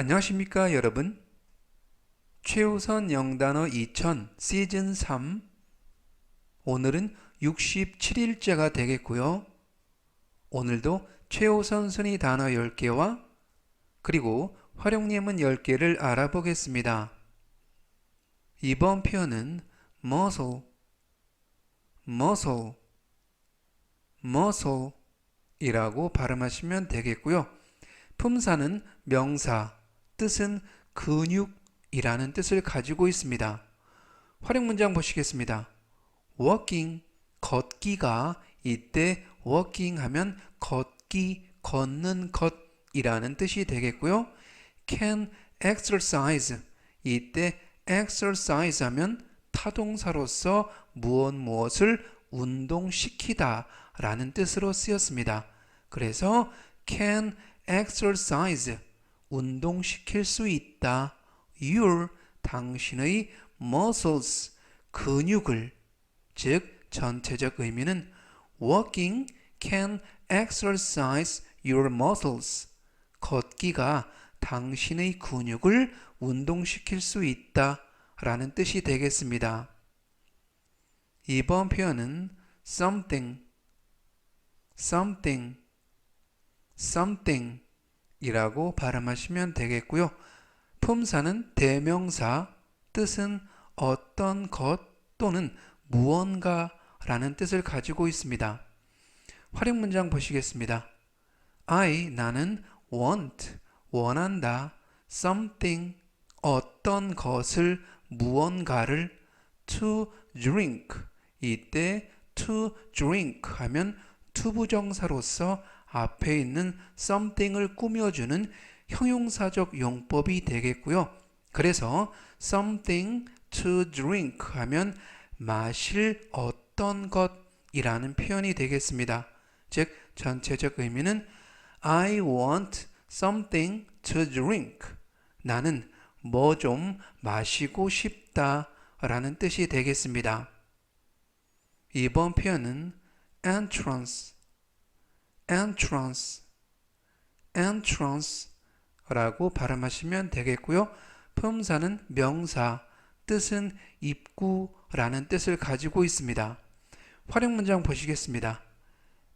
안녕하십니까 여러분? 최우선 영단어 2000 시즌 3 오늘은 67일째가 되겠고요. 오늘도 최우선 순위 단어 10개와 그리고 활용예문 10개를 알아보겠습니다. 이번 표현은 muscle muscle muscle 이라고 발음하시면 되겠고요. 품사는 명사 뜻은 근육이라는 뜻을 가지고 있습니다. 활용 문장 보시겠습니다. walking 걷기가 이때 walking 하면 걷기 걷는 것이라는 뜻이 되겠고요. can exercise 이때 exercise 하면 타동사로서 무엇 무엇을 운동시키다 라는 뜻으로 쓰였습니다. 그래서 can exercise 운동시킬 수 있다. your 당신의 muscles 근육을 즉 전체적 의미는 walking can exercise your muscles 걷기가 당신의 근육을 운동시킬 수 있다 라는 뜻이 되겠습니다. 이번 표현은 something something something 이라고 발음하시면 되겠고요. 품사는 대명사, 뜻은 어떤 것 또는 무언가 라는 뜻을 가지고 있습니다. 활용 문장 보시겠습니다. I 나는 want 원한다 something 어떤 것을 무언가를 to drink 이때 to drink 하면 투부정사로서 앞에 있는 something을 꾸며주는 형용사적 용법이 되겠고요. 그래서 something to drink 하면 마실 어떤 것이라는 표현이 되겠습니다. 즉 전체적 의미는 I want something to drink. 나는 뭐 좀 마시고 싶다 라는 뜻이 되겠습니다. 이번 표현은 entrance entrance, entrance라고 발음하시면 되겠고요. 품사는 명사, 뜻은 입구라는 뜻을 가지고 있습니다. 활용 문장 보시겠습니다.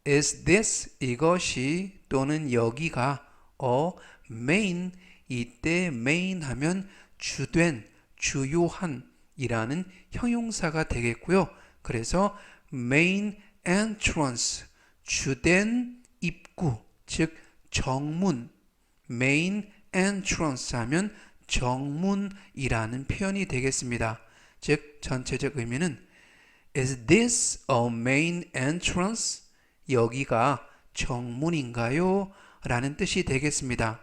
Is this 이것이 또는 여기가 a main 이때 main 하면 주된, 주요한 이라는 형용사가 되겠고요. 그래서 main entrance 주된 입구, 즉 정문, main entrance 하면 정문이라는 표현이 되겠습니다. 즉 전체적 의미는 Is this a main entrance? 여기가 정문인가요? 라는 뜻이 되겠습니다.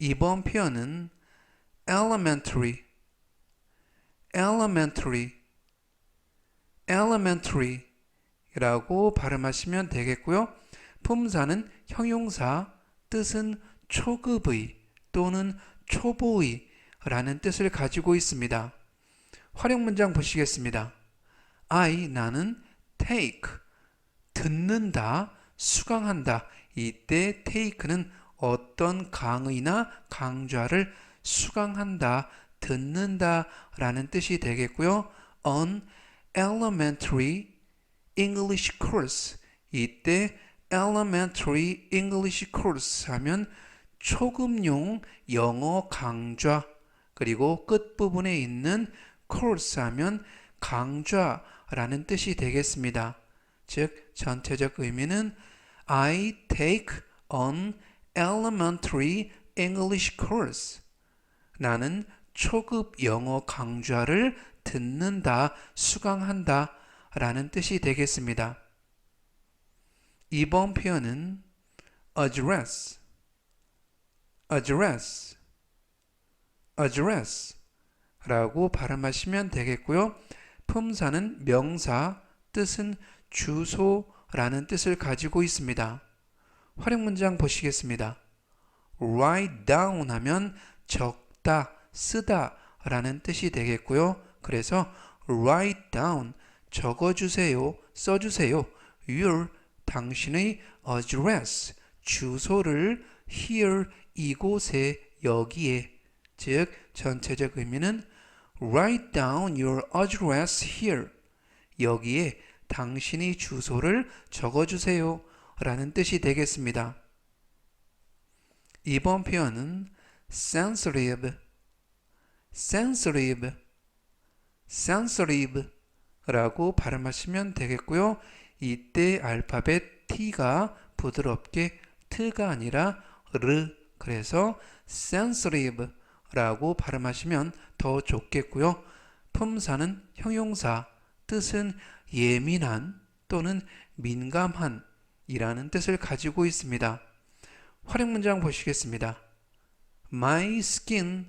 이번 표현은 elementary, elementary, elementary 라고 발음하시면 되겠고요. 품사는 형용사, 뜻은 초급의 또는 초보의 라는 뜻을 가지고 있습니다. 활용 문장 보시겠습니다. I 나는 take 듣는다, 수강한다. 이때 take는 어떤 강의나 강좌를 수강한다, 듣는다 라는 뜻이 되겠고요. on elementary English course 이때 elementary English course 하면 초급용 영어 강좌 그리고 끝부분에 있는 course 하면 강좌라는 뜻이 되겠습니다. 즉 전체적 의미는 I take an elementary English course 나는 초급 영어 강좌를 듣는다, 수강한다 라는 뜻이 되겠습니다. 이번 표현은 address, address, address 라고 발음하시면 되겠고요. 품사는 명사, 뜻은 주소라는 뜻을 가지고 있습니다. 활용 문장 보시겠습니다. write down 하면 적다, 쓰다 라는 뜻이 되겠고요. 그래서 write down 적어주세요, 써주세요. your 당신의 address 주소를 here 이곳에 여기에 즉 전체적 의미는 write down your address here 여기에 당신의 주소를 적어주세요 라는 뜻이 되겠습니다. 이번 표현은 sensitive, sensitive, sensitive 라고 발음하시면 되겠고요. 이때 알파벳 T가 부드럽게 트가 아니라 르 그래서 sensitive 라고 발음하시면 더 좋겠고요. 품사는 형용사 뜻은 예민한 또는 민감한 이라는 뜻을 가지고 있습니다. 활용 문장 보시겠습니다. My skin,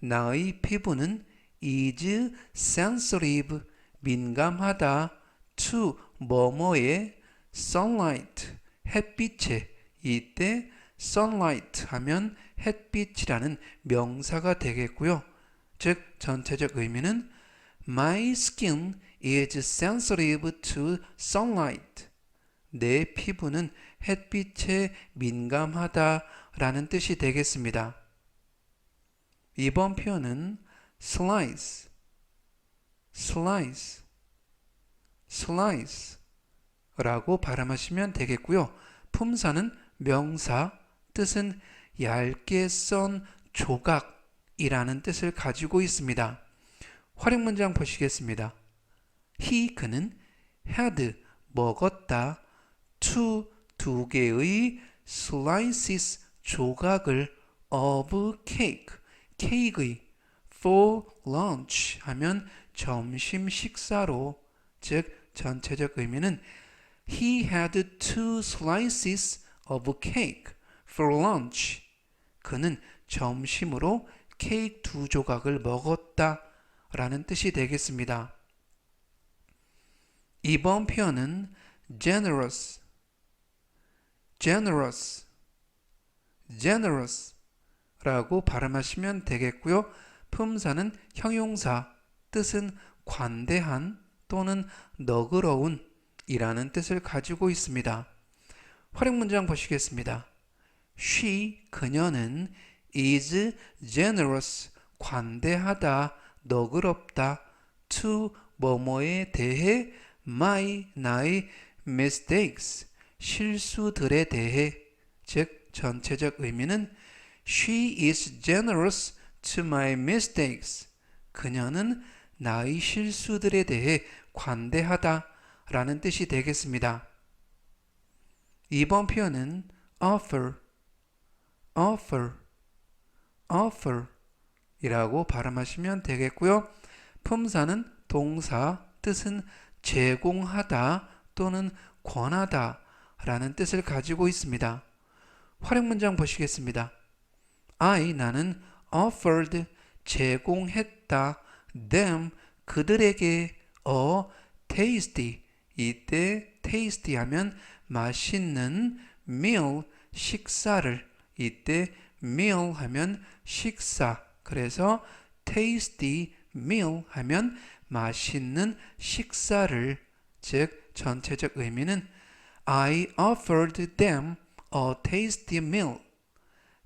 나의 피부는 is sensitive, 민감하다 to 뭐뭐의 sunlight, 햇빛에 이때 sunlight 하면 햇빛이라는 명사가 되겠고요. 즉 전체적 의미는 My skin is sensitive to sunlight. 내 피부는 햇빛에 민감하다라는 뜻이 되겠습니다. 이번 표현은 slice, slice, slice 라고 발음하시면 되겠고요. 품사는 명사, 뜻은 얇게 썬 조각이라는 뜻을 가지고 있습니다. 활용 문장 보시겠습니다. he 그는 had 먹었다 two 두 개의 slices 조각을 of cake 케이크의 for lunch 하면 점심 식사로 즉 전체적 의미는 he had two slices of cake for lunch 그는 점심으로 케이크 두 조각을 먹었다 라는 뜻이 되겠습니다. 이번 표현은 generous, generous, generous 라고 발음하시면 되겠고요. 품사는 형용사, 뜻은 관대한 또는 너그러운 이라는 뜻을 가지고 있습니다. 활용 문장 보시겠습니다. She, 그녀는 is generous, 관대하다, 너그럽다, to 뭐뭐에 대해 my, 나의 mistakes, 실수들에 대해 즉 전체적 의미는 she is generous to my mistakes. 그녀는 나의 실수들에 대해 관대하다 라는 뜻이 되겠습니다. 이번 표현은 offer, offer, offer 이라고 발음하시면 되겠고요. 품사는 동사, 뜻은 제공하다 또는 권하다 라는 뜻을 가지고 있습니다. 활용 문장 보시겠습니다. I, 나는 offered, 제공했다, them, 그들에게 a tasty, 이때 tasty 하면 맛있는 meal, 식사를, 이때 meal 하면 식사, 그래서 tasty meal 하면 맛있는 식사를. 즉 전체적 의미는 I offered them a tasty meal.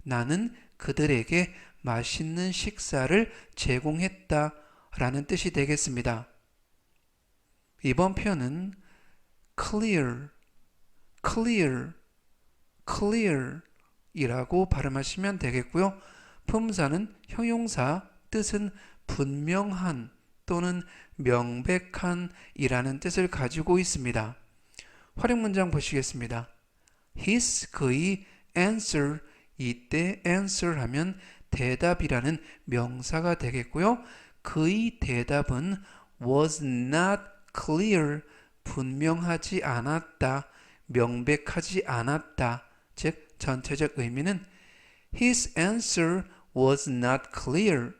나는 그들에게 맛있는 식사를 제공했다 라는 뜻이 되겠습니다. 이번 표현은 clear, clear, clear 이라고 발음하시면 되겠고요. 품사는 형용사, 뜻은 분명한 또는 명백한 이라는 뜻을 가지고 있습니다. 활용 문장 보시겠습니다. His 그의 answer 이때 answer 하면 대답이라는 명사가 되겠고요. 그의 대답은 was not clear 분명하지 않았다 명백하지 않았다 즉 전체적 의미는 his answer was not clear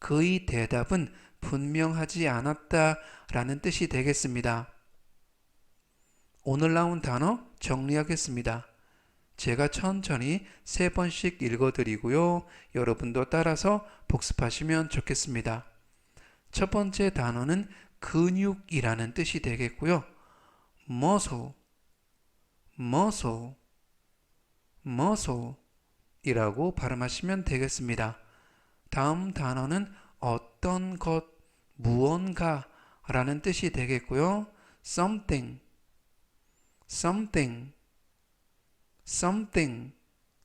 그의 대답은 분명하지 않았다 라는 뜻이 되겠습니다. 오늘 나온 단어 정리하겠습니다. 제가 천천히 세 번씩 읽어드리고요. 여러분도 따라서 복습하시면 좋겠습니다. 첫 번째 단어는 근육이라는 뜻이 되겠고요. muscle, muscle, muscle 이라고 발음하시면 되겠습니다. 다음 단어는 어떤 것, 무언가 라는 뜻이 되겠고요. something, something, something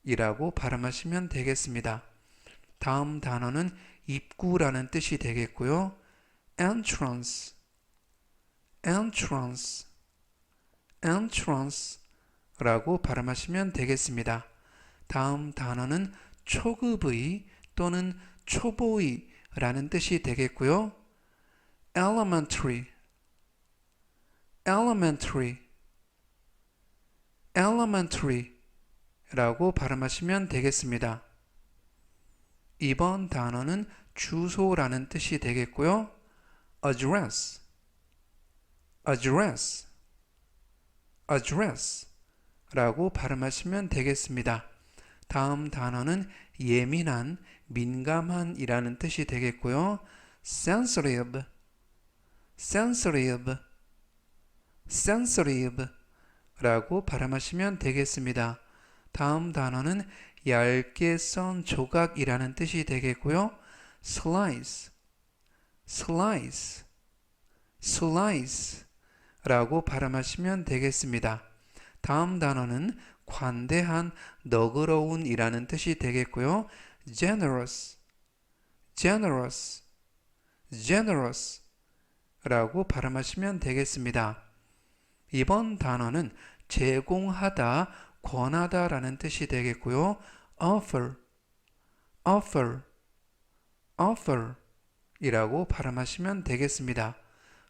이라고 발음하시면 되겠습니다. 다음 단어는 입구라는 뜻이 되겠고요. Entrance, entrance, entrance 라고 발음하시면 되겠습니다. 다음 단어는 초급의 또는 초보의 라는 뜻이 되겠고요. elementary, elementary, elementary 라고 발음하시면 되겠습니다. 이번 단어는 주소라는 뜻이 되겠고요. Address, address, address 라고 발음하시면 되겠습니다. 다음 단어는 예민한, 민감한 이라는 뜻이 되겠고요. sensitive, sensitive, sensitive 라고 발음하시면 되겠습니다. 다음 단어는 얇게 썬 조각이라는 뜻이 되겠고요. slice, slice, slice 라고 발음하시면 되겠습니다. 다음 단어는 관대한, 너그러운 이라는 뜻이 되겠고요. generous, generous, generous 라고 발음하시면 되겠습니다. 이번 단어는 제공하다, 권하다 라는 뜻이 되겠고요. offer, offer, offer 이라고 발음하시면 되겠습니다.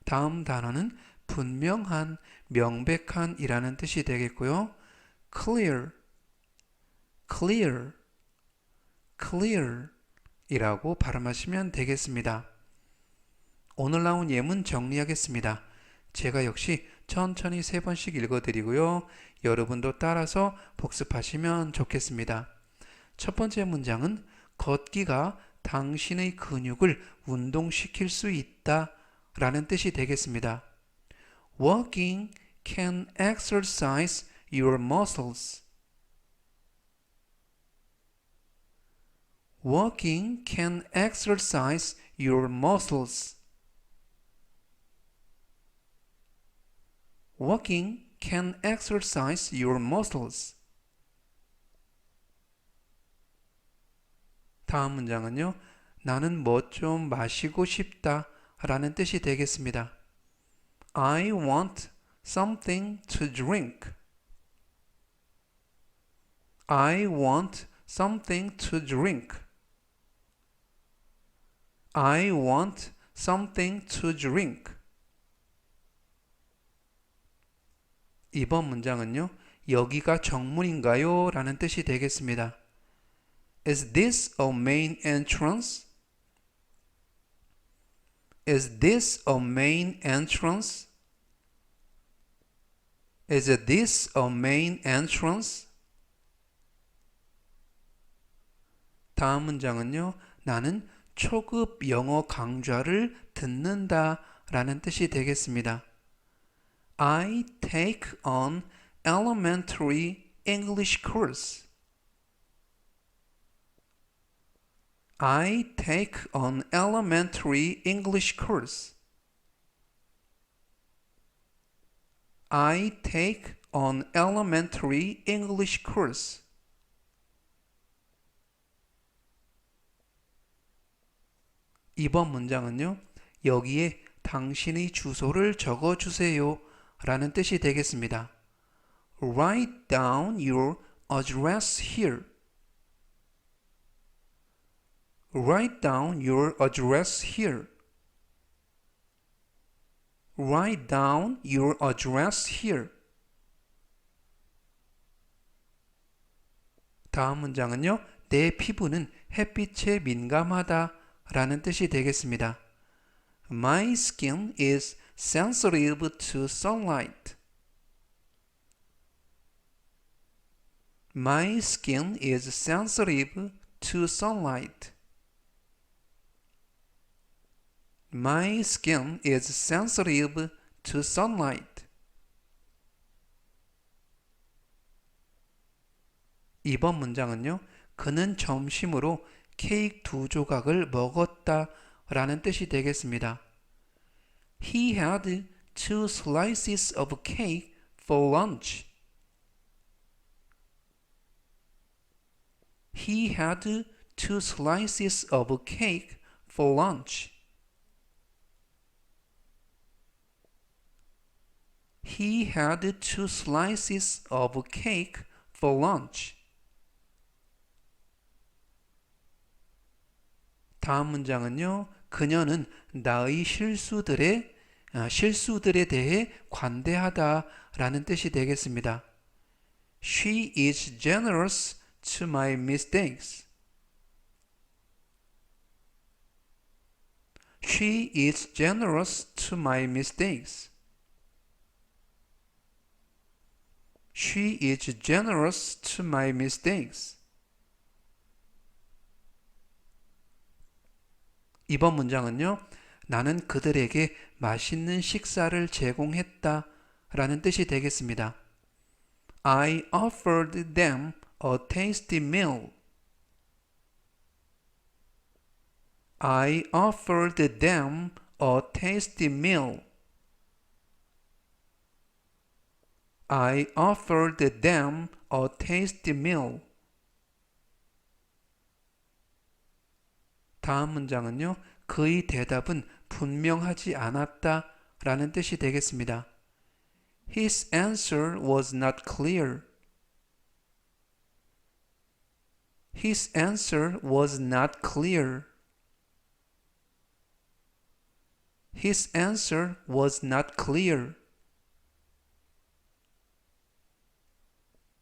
다음 단어는 분명한, 명백한 이라는 뜻이 되겠고요. clear, clear, clear 이라고 발음하시면 되겠습니다. 오늘 나온 예문 정리하겠습니다. 제가 역시 천천히 세 번씩 읽어드리고요. 여러분도 따라서 복습하시면 좋겠습니다. 첫 번째 문장은 걷기가 당신의 근육을 운동시킬 수 있다 라는 뜻이 되겠습니다. Walking can exercise your muscles. Walking can exercise your muscles. Walking can exercise your muscles. 다음 문장은요. 나는 뭐 좀 마시고 싶다 라는 뜻이 되겠습니다. I want something to drink. I want something to drink. I want something to drink. 이번 문장은요. 여기가 정문인가요? 라는 뜻이 되겠습니다. Is this a main entrance? Is this a main entrance? Is this a main entrance? 다음 문장은요. 나는 초급 영어 강좌를 듣는다 라는 뜻이 되겠습니다. I take on elementary English course. I take on elementary English course. I take on elementary English course. 이번 문장은요. 여기에 당신의 주소를 적어 주세요. 라는 뜻이 되겠습니다. Write down your address here. Write down your address here. Write down your address here. 다음 문장은요. 내 피부는 햇빛에 민감하다 라는 뜻이 되겠습니다. My skin is sensitive to sunlight. My skin is sensitive to sunlight. My skin is sensitive to sunlight. 이번 문장은요. 그는 점심으로 케이크 두 조각을 먹었다 라는 뜻이 되겠습니다. He had two slices of cake for lunch. He had two slices of cake for lunch. He had two slices of cake for lunch. 다음 문장은요. 그녀는 나의 실수들에 아, 실수들에 대해 관대하다라는 뜻이 되겠습니다. She is generous to my mistakes. She is generous to my mistakes. She is generous to my mistakes. 이번 문장은요. 나는 그들에게 맛있는 식사를 제공했다 라는 뜻이 되겠습니다. I offered them a tasty meal. I offered them a tasty meal. I offered them a tasty meal. 다음 문장은요. 그의 대답은 분명하지 않았다 라는 뜻이 되겠습니다. His answer was not clear. His answer was not clear. His answer was not clear.